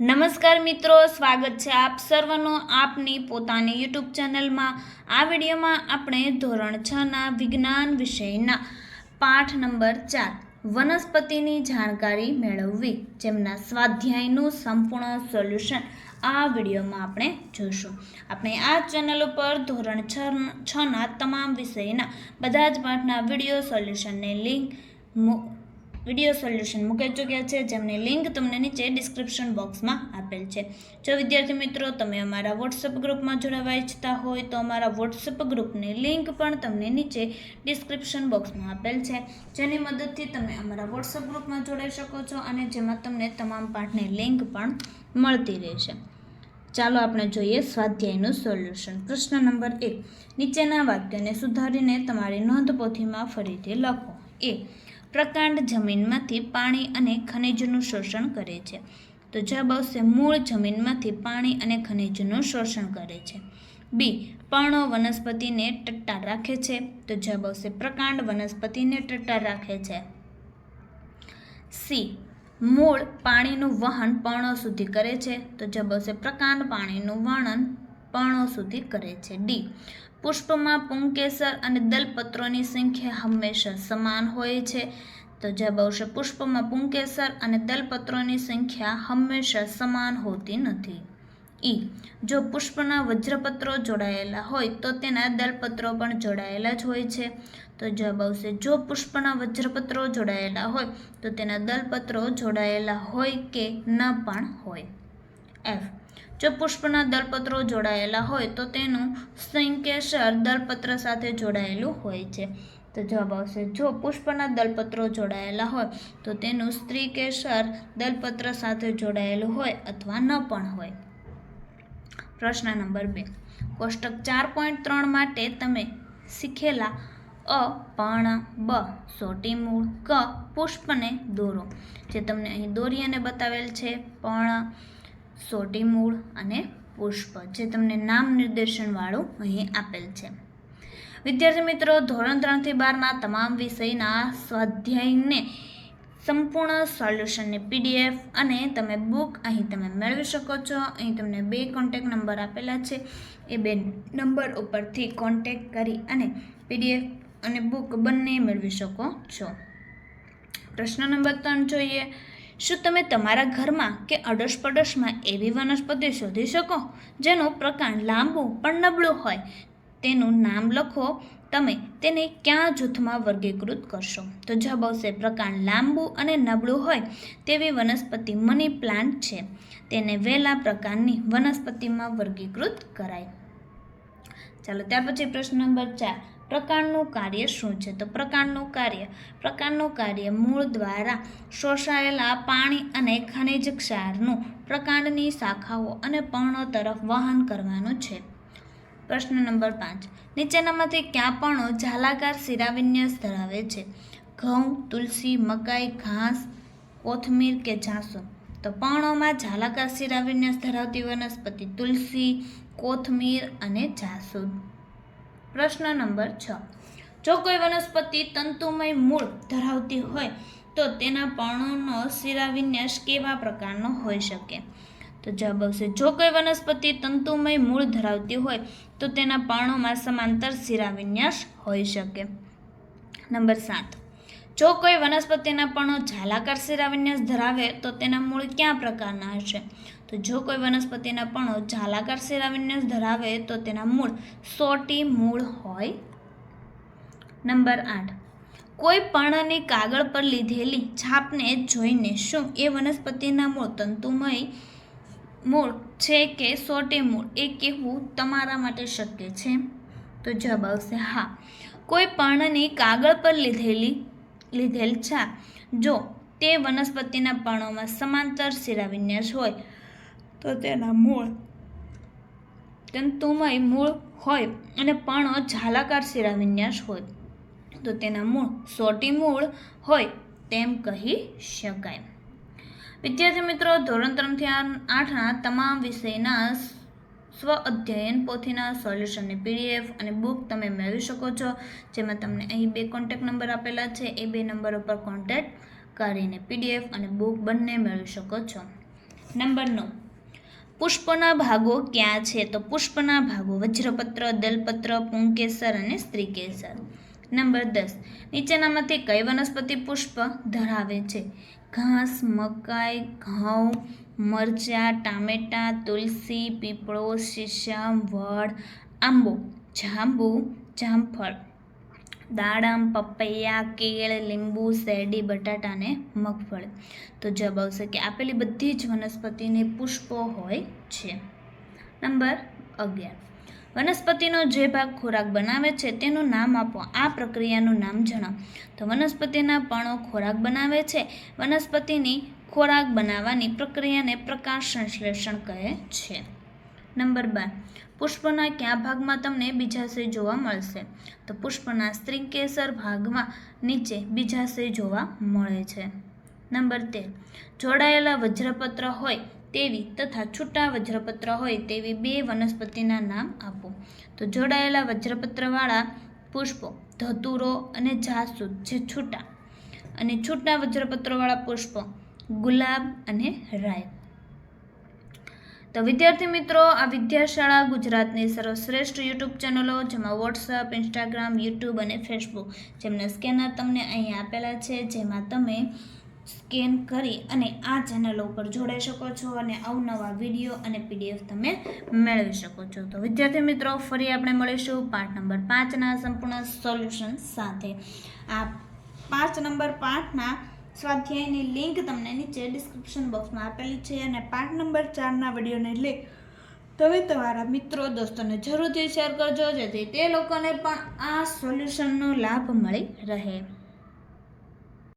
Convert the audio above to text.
નમસ્કાર મિત્રો, સ્વાગત છે આપ સર્વનો આપની પોતાની યુટ્યુબ ચેનલમાં. આ વિડીયોમાં આપણે ધોરણ છના વિજ્ઞાન વિષયના પાઠ નંબર ચાર, વનસ્પતિની જાણકારી મેળવવી, જેમના સ્વાધ્યાયનું સંપૂર્ણ સોલ્યુશન આ વિડીયોમાં આપણે જોઈશું આપણે આ ચેનલ ઉપર ધોરણ છ છના તમામ વિષયના બધા જ પાઠના વીડિયો સોલ્યુશનની લિંક વીડિયો સોલ્યુશન મૂકી ચૂક્યા છે, જેમની લિંક તમને નીચે ડિસ્ક્રિપ્શન બોક્સમાં આપેલ છે. જો વિદ્યાર્થી મિત્રો તમે અમારા વોટ્સઅપ ગ્રુપમાં જોડાવા ઈચ્છતા હોય તો અમારા વોટ્સઅપ ગ્રુપની લિંક પણ તમને નીચે ડિસ્ક્રિપ્શન બોક્સમાં આપેલ છે. જેની મદદથી તમે અમારા વોટ્સઅપ ગ્રુપમાં જોડાઈ શકો છો અને જેમાં તમને તમામ પાઠની લિંક પણ મળતી રહેશે. ચાલો આપણે જોઈએ સ્વાધ્યાયનું સોલ્યુશન. પ્રશ્ન નંબર એક. નીચેના વાક્યને સુધારીને તમારી નોંધપોથીમાં ફરીથી લખો. એ. પ્રકાંડ જમીનમાંથી પાણી અને ખનિજનું શોષણ કરે છે. તો જવાબ આવશે મૂળ જમીનમાંથી પાણી અને ખનિજનું શોષણ કરે છે. બી. પર્ણો વનસ્પતિને ટટ્ટાર રાખે છે. તો જવાબ આવશે પ્રકાંડ વનસ્પતિને ટટ્ટાર રાખે છે. સી. મૂળ પાણીનું વહન પર્ણો સુધી કરે છે. તો જવાબ આવશે પ્રકાંડ પાણીનું વર્ણન પર્ણો સુધી કરે છે. ડી. પુષ્પમાં પુંકેસર અને દલપત્રોની સંખ્યા હંમેશા સમાન હોય છે. તો જવાબ આવશે પુષ્પમાં પુંકેસર અને દલપત્રોની સંખ્યા હંમેશા સમાન હોતી નથી. ઈ, જો પુષ્પના વજ્રપત્રો જોડાયેલા હોય તો તેના દલપત્રો પણ જોડાયેલા જ હોય છે. તો જવાબ આવશે જો પુષ્પના વજ્રપત્રો જોડાયેલા હોય તો તેના દલપત્રો જોડાયેલા હોય કે ન પણ હોય. એફ જો પુષ્પના દલપત્રો જોડાયેલા હોય તો તેનું સંકેસર દલપત્ર સાથે જોડાયેલું હોય છે. તો જવાબ આવશે, જો પુષ્પના દલપત્રો જોડાયેલા હોય તો તેનું સ્ત્રી કેસર દલપત્ર સાથે જોડાયેલું હોય અથવા ન પણ હોય. પ્રશ્ન નંબર બે. કોષ્ટક ચાર પોઈન્ટ ત્રણ માટે તમે શીખેલા અ પર્ણ બ, સોટી મૂળ, ક, પુષ્પને દોરો. જે તમને અહીં દોરી અને બતાવેલ છે પર્ણ સોટી મૂળ અને પુષ્પ, જે તમને નામ નિર્દેશનવાળું અહીં આપેલ છે. વિદ્યાર્થી મિત્રો, ધોરણ ત્રણથી બારના તમામ વિષયના સ્વાધ્યાયને સંપૂર્ણ સોલ્યુશનની પીડીએફ અને તમે બુક અહીં તમે મેળવી શકો છો. અહીં તમને બે કોન્ટેક નંબર આપેલા છે. એ બે નંબર ઉપરથી કોન્ટેક કરી અને પીડીએફ અને બુક બંને મેળવી શકો છો. પ્રશ્ન નંબર ત્રણ જોઈએ. શું તમે તમારા ઘરમાં કે અડોશપડોશમાં એવી વનસ્પતિ શોધી શકો, જેનું પ્રકાંડ લાંબુ પણ નબળું હોય? તેનું નામ લખો. તમે તેને ક્યાં જૂથમાં વર્ગીકૃત કરશો? તો જવાબ આવશે, પ્રકાંડ લાંબુ અને નબળું હોય તેવી વનસ્પતિ મની પ્લાન્ટ છે. તેને વહેલા પ્રકારની વનસ્પતિમાં વર્ગીકૃત કરાય. ચાલો, ત્યાર પછી પ્રશ્ન નંબર ચાર. પ્રકાંડનું કાર્ય શું છે? તો પ્રકાંડનું કાર્ય પ્રકાંડનું કાર્ય મૂળ દ્વારા શોષાયેલા પાણી અને ખનિજ ક્ષારનું પ્રકાંડની શાખાઓ અને પર્ણો તરફ વહન કરવાનું છે. પ્રશ્ન નંબર પાંચ. નીચેનામાંથી ક્યાં પર્ણો ઝાલાકાર શિરાવિન્યાસ ધરાવે છે? ઘઉં, તુલસી, મકાઈ, ઘાસ, કોથમીર કે જાસૂદ તો પર્ણોમાં ઝાલાકાર શિરાવિન્યાસ ધરાવતી વનસ્પતિ તુલસી, કોથમીર અને જાસૂદ પ્રશ્ન નંબર છ. જો કોઈ વનસ્પતિ તંતુમય મૂળ ધરાવતી હોય, તો તેના પર્ણોનો શિરાવિન્યાસ કેવા પ્રકારનો હોઈ શકે? તો જવાબ આવશે, જો કોઈ વનસ્પતિ તંતુમય મૂળ ધરાવતી હોય, તો તેના પર્ણોમાં સમાંતર શિરાવિન્યાસ હોઈ શકે. નંબર સાત. જો કોઈ વનસ્પતિના પર્ણો ઝાલાકાર શિરાવિન્યાસ ધરાવે, તો તેના મૂળ ક્યાં પ્રકારના હશે? તો જો કોઈ વનસ્પતિના પર્ણો ઝાલાકાર શિરાવિન્યાસ ધરાવે, તો તેના મૂળ સોટી મૂળ હોય. નંબર આઠ. કોઈ પર્ણની કાગળ પર લીધેલી છાપને જોઈને શું એ વનસ્પતિના મૂળ તંતુમય મૂળ છે કે સોટી મૂળ? એ કહેવું તમારા માટે શક્ય છે? તો જવાબ આવશે હા. કોઈ પર્ણની કાગળ પર લીધેલી લીધેલ છે. જો તે વનસ્પતિના પર્ણોમાં સમાંતર શિરાવિન્યાસ હોય, તો તેના મૂળ તંતુમય મૂળ હોય અને પર્ણો ઝાલાકાર શિરાવિન્યાસ હોય. તો તેના મૂળ સોટી મૂળ હોય તેમ કહી શકાય. વિદ્યાર્થી મિત્રો, ધોરણ ત્રણથી આઠના તમામ વિષયના સ્વ અધ્યયન પોથીના સોલ્યુશનની પીડીએફ અને બુક તમે મેળવી શકો છો, જેમાં તમને અહીં બે કોન્ટેક્ટ નંબર આપેલા છે. એ બે નંબર ઉપર કોન્ટેક્ટ કરીને પીડીએફ અને બુક બંને મેળવી શકો છો. નંબર નવ પુષ્પના ભાગો ક્યાં છે? તો પુષ્પના ભાગો વજ્રપત્ર, દલપત્ર, પુંકેસર અને સ્ત્રીકેસર. નંબર દસ. નીચેનામાંથી કઈ વનસ્પતિ પુષ્પ ધરાવે છે? ઘાસ, મકાઈ, ઘઉં, મરચાં, ટામેટાં, તુલસી, પીપળો, શીશમ, વડ, આંબો, જાંબુ, જામફળ, દાડમ, પપૈયા, કેળ, લીંબુ, શેરડી, બટાટા અને મગફળી. તો જવાબ આવશે કે આપેલી બધી જ વનસ્પતિને પુષ્પો હોય છે. નંબર અગિયાર. વનસ્પતિનો જે ભાગ ખોરાક બનાવે છે તેનું નામ આપો. આ પ્રક્રિયાનું નામ જણાવો. તો વનસ્પતિના પણો ખોરાક બનાવે છે. વનસ્પતિની ખોરાક બનાવવાની પ્રક્રિયાને પ્રકાશ સંશ્લેષણ કહે છે. નંબર બાર પુષ્પના કયા ભાગમાં તમને બીજાશય જોવા મળશે? તો પુષ્પના સ્ત્રીકેસર ભાગમાં નીચે બીજાશય જોવા મળે છે. નંબર તેર. જોડાયેલા વજ્રપત્ર હોય તેવી તથા છૂટા વજ્રપત્ર હોય તેવી બે વનસ્પતિના નામ આપો. તો જોડાયેલા વજ્રપત્રવાળા પુષ્પો, ધતુરો અને જાસૂદ જે છૂટા. અને છૂટા વજ્રપત્રવાળા પુષ્પો, ગુલાબ અને રાય. તો વિદ્યાર્થી મિત્રો, આ વિદ્યાશાળા ગુજરાતની સર્વશ્રેષ્ઠ યુટ્યુબ ચેનલો જેમાં વોટ્સઅપ, ઇન્સ્ટાગ્રામ, યુટ્યુબ અને ફેસબુક જેમના સ્કેનર તમને અહીં આપેલા છે, જેમાં તમે સ્કેન કરી અને આ ચેનલો ઉપર જોડાઈ શકો છો અને અવનવા વીડિયો અને પીડીએફ તમે મેળવી શકો છો. તો વિદ્યાર્થી મિત્રો, ફરી આપણે મળીશું પાઠ નંબર પાંચના સંપૂર્ણ સોલ્યુશન સાથે. આ પાંચ નંબર પાંચના સ્વાધ્યાયની લિંક તમને નીચે ડિસ્ક્રિપ્શન બોક્સમાં આપેલી છે અને પાઠ નંબર ચારના વિડીયોની લિંક તમે તમારા મિત્રો, દોસ્તોને જરૂરથી શેર કરજો જેથી તે લોકોને પણ આ સોલ્યુશનનો લાભ મળી રહે.